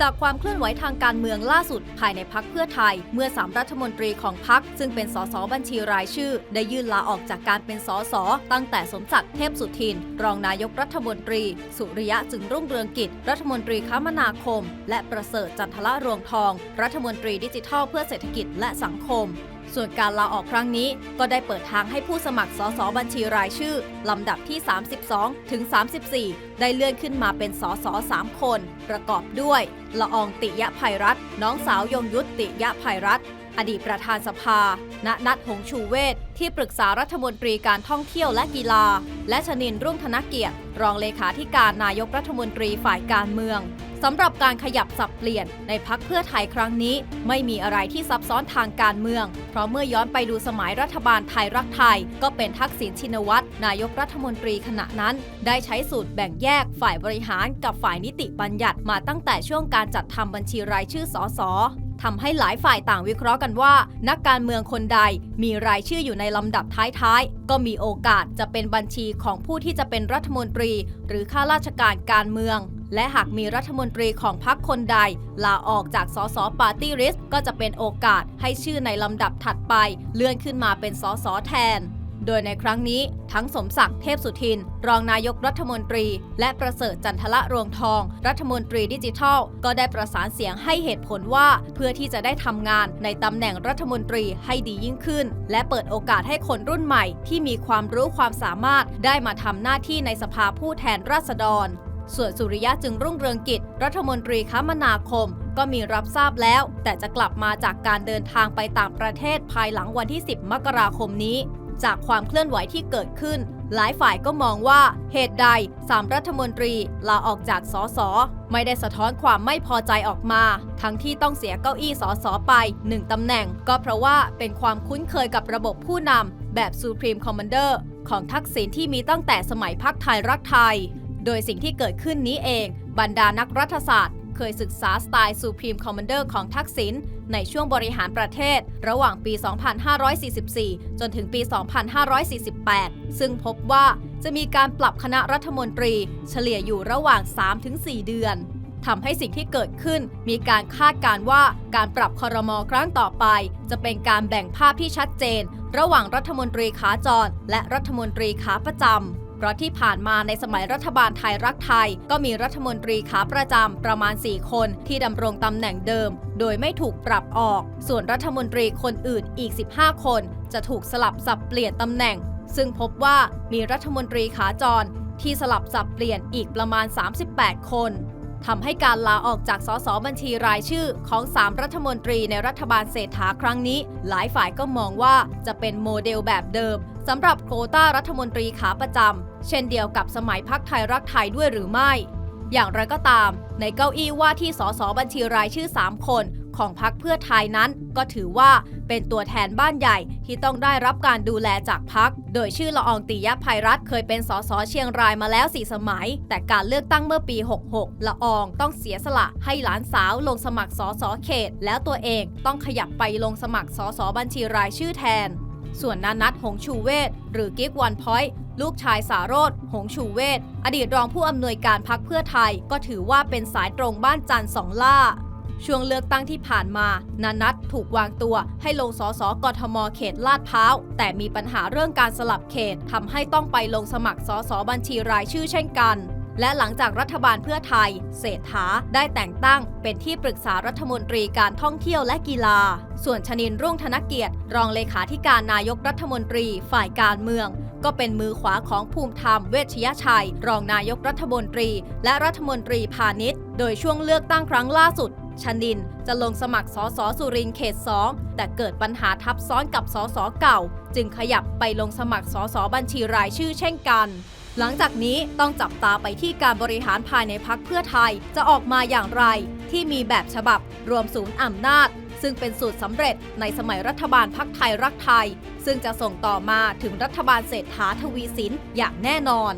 จากความเคลื่อนไหวทางการเมืองล่าสุดภายในพักเพื่อไทย เมื่อสามรัฐมนตรีของพักซึ่งเป็นสสบัญชีรายชื่อ ได้ยื่นลาออกจากการเป็นสสตั้งแต่สมศักดิ์เทพสุทิน รองนายกรัฐมนตรี สุริยะจึงรุ่งเรืองกิจ รัฐมนตรีคมนาคม และประเสริฐจันทละรวงทอง รัฐมนตรีดิจิทัลเพื่อเศรษฐกิจและสังคม ส่วนการลาออกครั้งนี้ก็ได้เปิดทางให้ผู้สมัครสสบัญชีรายชื่อ ลำดับที่ 32 ถึง 34 ได้เลื่อนขึ้นมาเป็นสส3คน ประกอบด้วย ละอองติยะภัยรัตน์น้องสาวยงยุติยะภัยรัตอดีตประธานสภา ณ นัทหงชูเวทที่ปรึกษารัฐมนตรีการท่องเที่ยวและกีฬา และชนินรุ่งธนเกียรติ รองเลขาธิการนายกรัฐมนตรีฝ่ายการเมือง สำหรับการขยับสับเปลี่ยนในพักเพื่อไทยครั้งนี้ ไม่มีอะไรที่ซับซ้อนทางการเมือง เพราะเมื่อย้อนไปดูสมัยรัฐบาลไทยรักไทย ก็เป็นทักษิณชินวัตรนายกรัฐมนตรีขณะนั้น ได้ใช้สูตรแบ่งแยกฝ่ายบริหารกับฝ่ายนิติบัญญัติมาตั้งแต่ช่วงการจัดทำบัญชีรายชื่อสสทำให้หลายฝ่ายต่างวิเคราะห์กันว่า นักการเมืองคนใดมีรายชื่ออยู่ในลำดับท้ายๆ ก็มีโอกาสจะเป็นบัญชีของผู้ที่จะเป็นรัฐมนตรี หรือข้าราชการการเมือง และหากมีรัฐมนตรีของพรรคคนใด ลาออกจากสสปาร์ตี้ริสก็จะเป็นโอกาสให้ชื่อในลำดับถัดไป เลื่อนขึ้นมาเป็นสสแทน โดยในครั้งนี้ทั้งสมศักดิ์เทพสุทิน รองนายกรัฐมนตรี และประเสริฐจันทละรวงทอง รัฐมนตรีดิจิทัล ก็ได้ประสานเสียงให้เหตุผลว่า เพื่อที่จะได้ทำงานในตำแหน่งรัฐมนตรีให้ดียิ่งขึ้น และเปิดโอกาสให้คนรุ่นใหม่ ที่มีความรู้ความสามารถได้มาทำหน้าที่ในสภาผู้แทนราษฎร ส่วนสุริยะจึงรุ่งเรืองกิจ รัฐมนตรีคมนาคม ก็มีรับทราบแล้ว แต่จะกลับมาจากการเดินทางไปต่างประเทศภายหลังวันที่ 10 มกราคมนี้ จากความเคลื่อนไหวที่เกิดขึ้น หลายฝ่ายก็มองว่าเหตุใดสามรัฐมนตรีลาออกจากสสไม่ได้สะท้อนความไม่พอใจออกมา ทั้งที่ต้องเสียเก้าอี้สสไปหนึ่งตำแหน่ง ก็เพราะว่าเป็นความคุ้นเคยกับระบบผู้นำแบบ Supreme Commander ของทักษิณที่มีตั้งแต่สมัยพักไทยรักไทย โดยสิ่งที่เกิดขึ้นนี้เอง บรรดานักรัฐศาสตร์ เคยศึกษาสไตล์ Supreme Commander ของทักษิณในช่วงบริหารประเทศ ระหว่างปี 2544 จนถึงปี 2548 ซึ่งพบว่าจะมีการปรับคณะรัฐมนตรี เฉลี่ยอยู่ระหว่าง 3-4 เดือนทำให้สิ่งที่เกิดขึ้น มีการคาดการว่าการปรับคอรมอครั้งต่อไป จะเป็นการแบ่งภาพที่ชัดเจน ระหว่างรัฐมนตรีขาจร และรัฐมนตรีขาประจำ เพราะที่ผ่านมาในสมัยรัฐบาลไทยรักไทย ก็มีรัฐมนตรีขาประจำประมาณ 4 คนที่ดำรงตำแหน่งเดิม โดยไม่ถูกปรับออก ส่วนรัฐมนตรีคนอื่นอีก 15 คน จะถูกสลับสับเปลี่ยนตำแหน่ง ซึ่งพบว่ามีรัฐมนตรีขาจร ที่สลับสับเปลี่ยนอีกประมาณ 38 คนทำให้การลาออกจากสสบัญชีรายชื่อของ 3 รัฐมนตรีในรัฐบาลเศรษฐาครั้งนี้ หลายฝ่ายก็มองว่าจะเป็นโมเดลแบบเดิม สำหรับโควต้ารัฐมนตรีขาประจำ เช่นเดียวกับสมัยพักไทยรักไทยด้วยหรือไม่ อย่างไรก็ตาม ในเก้าอี้ว่าที่สสบัญชีรายชื่อ 3 คนของพักเพื่อไทยนั้น ก็ถือว่าเป็นตัวแทนบ้านใหญ่ที่ต้องได้รับการดูแลจากพัก โดยชื่อละอองติยะภัยรัฐเคยเป็นสสเชียงรายมาแล้ว4สมัย แต่การเลือกตั้งเมื่อปี 66 ละอองต้องเสียสละให้หลานสาวลงสมัครสสเขต แล้วตัวเองต้องขยับไปลงสมัครสสบัญชีรายชื่อแทน ส่วนนานัทหงชูเวทหรือกิฟวันพอยต์ลูกชายสารโรธหงชูเวทอดีตรองผู้อำนวยการพักเพื่อไทย ก็ถือว่าเป็นสายตรงบ้านจันทร์สองล่า ช่วงเลือกตั้งที่ผ่านมา นานัทถูกวางตัวให้ลงสสกทมเขตลาดพร้าว แต่มีปัญหาเรื่องการสลับเขตทำให้ต้องไปลงสมัครสสบัญชีรายชื่อเช่นกัน และหลังจากรัฐบาลเพื่อไทย เศรษฐาได้แต่งตั้ง เป็นที่ปรึกษารัฐมนตรีการท่องเที่ยวและกีฬา ส่วนชนินรุ่งธนเกียรติ รองเลขาธิการนายกรัฐมนตรีฝ่ายการเมือง ก็เป็นมือขวาของภูมิธรรมเวชยชัย รองนายกรัฐมนตรี และรัฐมนตรีพาณิชย์ โดยช่วงเลือกตั้งครั้งล่าสุดชนินจะลงสมัครสสสุรินเขต 2 แต่เกิดปัญหาทับซ้อนกับสสเก่า จึงขยับไปลงสมัครสสบัญชีรายชื่อเช่นกัน หลังจากนี้ต้องจับตาไปที่การบริหารภายในพักเพื่อไทยจะออกมาอย่างไร ที่มีแบบฉบับรวมศูนย์อำนาจ ซึ่งเป็นสูตรสำเร็จในสมัยรัฐบาลพักไทยรักไทย ซึ่งจะส่งต่อมาถึงรัฐบาลเศรษฐาทวีสินอย่างแน่นอน